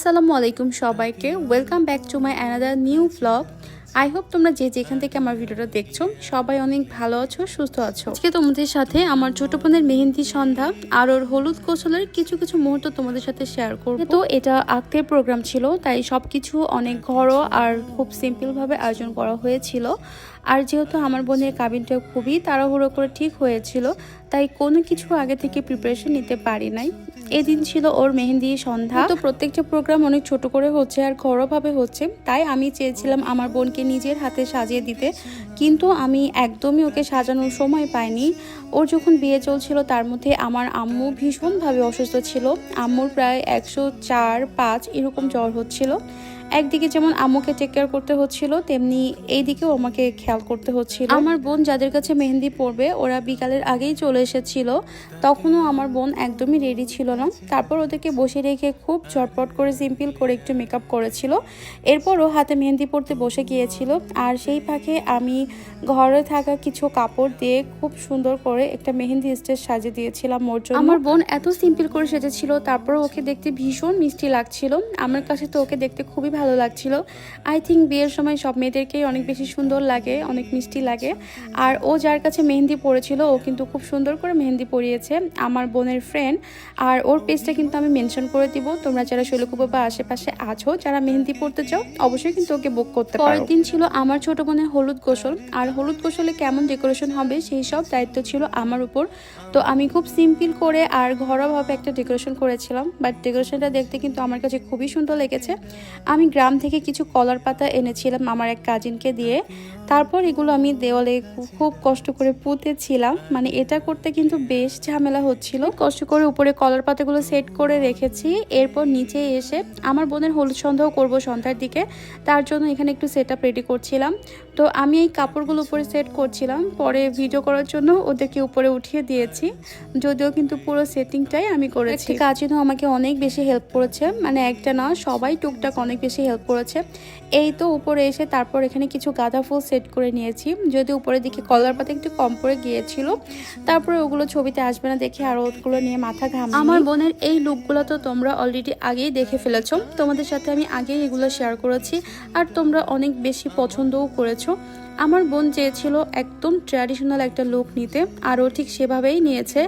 আসসালামু আলাইকুম সবাইকে। Welcome back to my another new blog I hope তোমরা যে যেখান থেকে আমার ভিডিওটা দেখছ, সবাই অনেক ভালো আছো, সুস্থ আছো। আজকে তোমাদের সাথে আমার ছোট বোনের মেহেন্দি সন্ধ্যা আর ওর হলুদ কৌশলের কিছু কিছু মুহূর্ত তোমাদের সাথে শেয়ার করব। তো এটা আঁকতের প্রোগ্রাম ছিল, তাই সবকিছু অনেক ঘরোয়া আর খুব সিম্পল ভাবে আয়োজন করা হয়েছিল। আর যেহেতু আমার বোনের কাবিনটা খুবই তাড়াহুড়ো করে ঠিক হয়েছিল, তাই কোনো কিছু আগে থেকে প্রিপারেশন নিতে পারি নাই। এদিন ছিল ওর মেহেন্দি সন্ধ্যা। তো প্রত্যেকটা প্রোগ্রাম অনেক ছোট করে হচ্ছে আর ঘরোয়াভাবে হচ্ছে, তাই আমি চেয়েছিলাম আমার বোনকে নিজের হাতে সাজিয়ে দিতে। কিন্তু আমি একদমই ওকে সাজানোর সময় পাইনি। ওর যখন বিয়ে চলছিল, তার মধ্যে আমার আম্মু ভীষণভাবে অসুস্থ ছিল। আম্মুর প্রায় একশো চার পাঁচ এরকম জ্বর হচ্ছিল। একদিকে যেমন আম্মুকে টেক কেয়ার করতে হচ্ছিল তেমনি এই দিকেও আমাকে খেয়াল করতে হচ্ছিল। আমার বোন যাদের কাছে মেহেন্দি পড়বে ওরা বিকালের আগেই চলে এসেছিল। তখনও আমার বোন একদমই রেডি ছিল না। তারপর ওদেরকে বসে রেখে খুব চটপট করে সিম্পল করে একটু মেকআপ করেছিল। এরপরও হাতে মেহেন্দি পড়তে বসে গিয়েছিল। আর সেই ফাঁকে আমি ঘরে থাকা কিছু কাপড় দিয়ে খুব সুন্দর করে একটা মেহেন্দি স্টেজ সাজিয়ে দিয়েছিলাম ওর জন্য। আমার বোন এত সিম্পল করে সেজেছিল তারপর ওকে দেখতে ভীষণ মিষ্টি লাগছিল। আমার কাছে তো ওকে দেখতে খুবই ভালো লাগছিল। আই থিঙ্ক বিয়ের সময় সব মেয়েদেরকেই অনেক বেশি সুন্দর লাগে, অনেক মিষ্টি লাগে। আর ও যার কাছে মেহেন্দি পড়েছিল ও কিন্তু খুব সুন্দর করে মেহেন্দি পরিয়েছে, আমার বোনের ফ্রেন্ড আর ওর পেজটা কিন্তু আমি মেনশন করে দিব। তোমরা যারা শৈলকুপা বা আশেপাশে আছো, যারা মেহেন্দি পড়তে চাও, অবশ্যই কিন্তু ওকে বুক করতে পারো। পরের দিন ছিল আমার ছোট বোনের হলুদ গোসল। আর হলুদ গোসলে কেমন ডেকোরেশন হবে, সেই সব দায়িত্ব ছিল আমার উপর। তো আমি খুব সিম্পল করে আর ঘরোয়াভাবে একটা ডেকোরেশন করেছিলাম। বাট ডেকোরেশনটা দেখতে কিন্তু আমার কাছে খুবই সুন্দর লেগেছে। আমি গ্রাম থেকে কিছু কলার পাতা এনেছিলাম আমার এক কাজিনকে দিয়ে। তারপর এগুলো আমি দেওয়ালে খুব কষ্ট করে পুঁতেছিলাম। মানে এটা করতে কিন্তু বেশ ঝামেলা হচ্ছিল। কষ্ট করে উপরে কলার পাতাগুলো সেট করে রেখেছি। এরপর নিচে এসে আমার বোনের হলুদ সন্ধ্যাও করব সন্ধ্যার দিকে। তার জন্য এখানে একটু সেট আপ রেডি করছিলাম। তো আমি এই কাপড়গুলো উপরে সেট করছিলাম। পরে ভিডিও করার জন্য ওদেরকে উপরে উঠিয়ে দিয়েছি। যদিও কিন্তু পুরো সেটিংটাই আমি করেছি। কাজিনও আমাকে অনেক বেশি হেল্প করেছে। মানে একটা না, সবাই টুকটাক অনেক বেশি হেল্প করেছে। এই তো উপরে এসে তারপর এখানে কিছু গাঁদা ফুল সেট করে নিয়েছি। যদি উপরের দিকে কলার পাতা একটু কম পড়ে গিয়েছিল। তারপরে ওগুলো ছবিতে আসবে না দেখে আরও ওগুলো নিয়ে মাথা ঘাম আমার বোনের এই লুকগুলো তো তোমরা অলরেডি আগেই দেখে ফেলেছো। তোমাদের সাথে আমি আগেই এগুলো শেয়ার করেছি। আর তোমরা অনেক বেশি পছন্দও করেছ। আমার বোন চেয়েছিল একদম ট্র্যাডিশনাল একটা লুক নিতে। আর ও ঠিক সেভাবেই নিয়েছে।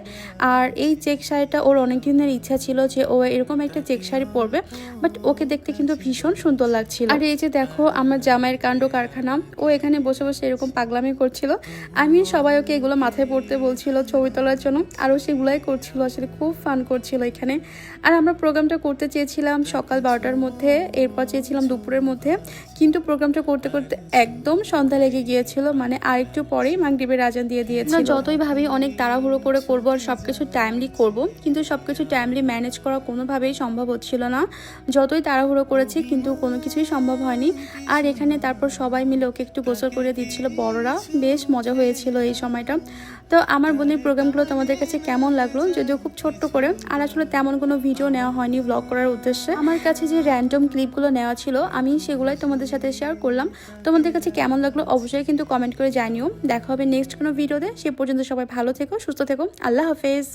আর এই চেক শাড়িটা ওর অনেক দিনের ইচ্ছা ছিল যে ও এরকম একটা চেক শাড়ি পরবে। বাট ওকে দেখতে কিন্তু ভীষণ সুন্দর লাগছিল। আর এই যে দেখো আমার জামাইয়ের কাণ্ড কারখানা ও এখানে বসে বসে এরকম পাগলামি করছিল। আমি সবাই ওকে এগুলো মাথায় পড়তে বলছিল ছবি তোলার জন্য। আরও সেগুলাই করছিল আসলে খুব ফান করছিল এখানে। আর আমরা প্রোগ্রামটা করতে চেয়েছিলাম সকাল বারোটার মধ্যে এরপর চেয়েছিলাম দুপুরের মধ্যে। কিন্তু প্রোগ্রামটা করতে করতে একদম সন্ধ্যা লেগে গিয়েছিল মানে আরেকটু পরেই মাগরিবের আজান দিয়ে দিয়েছিল। যতই ভাবি অনেক তাড়াহুড়ো করে করব আর সব কিছু টাইমলি করব কিন্তু সবকিছু টাইমলি ম্যানেজ করা কোনোভাবেই সম্ভব হচ্ছিল না। যতই তাড়াহুড়ো করেছি কিন্তু কোনো কিছুই সম্ভব হয়নি। আর এখানে তারপর সবাই মিলে ওকে একটু গোসল করে দিচ্ছিল বড়রা। বেশ মজা হয়েছিল এই সময়টা। তো আমার বোনের প্রোগ্রামগুলো তোমাদের কাছে কেমন লাগল? যদিও খুব ছোট্ট করে। আর আসলে তেমন কোনো ভিডিও নেওয়া হয়নি ব্লগ করার উদ্দেশ্যে। আমার কাছে যে র্যান্ডম ক্লিপগুলো নেওয়া ছিল, আমি সেগুলোই তোমাদের সাথে শেয়ার করলাম। তোমাদের কাছে কেমন লাগল অবশ্যই কিন্তু কমেন্ট করে জানিও। দেখা হবে নেক্সট কোনো ভিডিওতে। সে পর্যন্ত সবাই ভালো থেকো, সুস্থ থেকো। আল্লাহ হাফেজ।